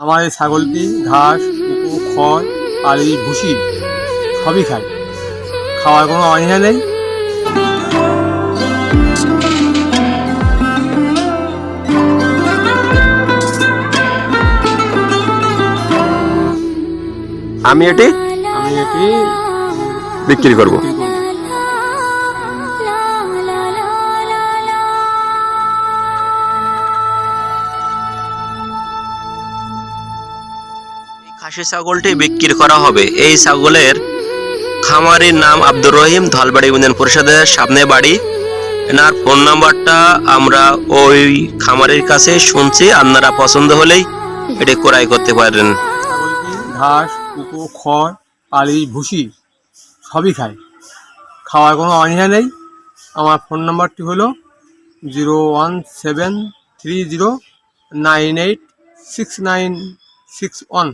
আমার এই ছাগলটি ঘাস কুকু খড় আর এই ভুসি সবই খায়। খাওয়ার কোনো অনীহা নেই। আমি এটি আমি এটি বিক্রি করব। খাসি ছাগলটি বিক্রি করা হবে। এই ছাগলের খামারির নাম আব্দুর রহিম, ধলবাড়ি ইউনিয়ন পরিষদের সামনে বাড়ি। এনার ফোন নাম্বারটা আমরা ওই খামারের কাছে শুনছি, আপনারা পছন্দ হলেই এটি ক্রয় করতে পারেন। ঘাস কুকু খড় এই ভুসি, সবই খায় খাওয়ার কোনো অনীহা নেই। আমার ফোন নাম্বারটি হলো zero one seven three zero nine eight six nine six one.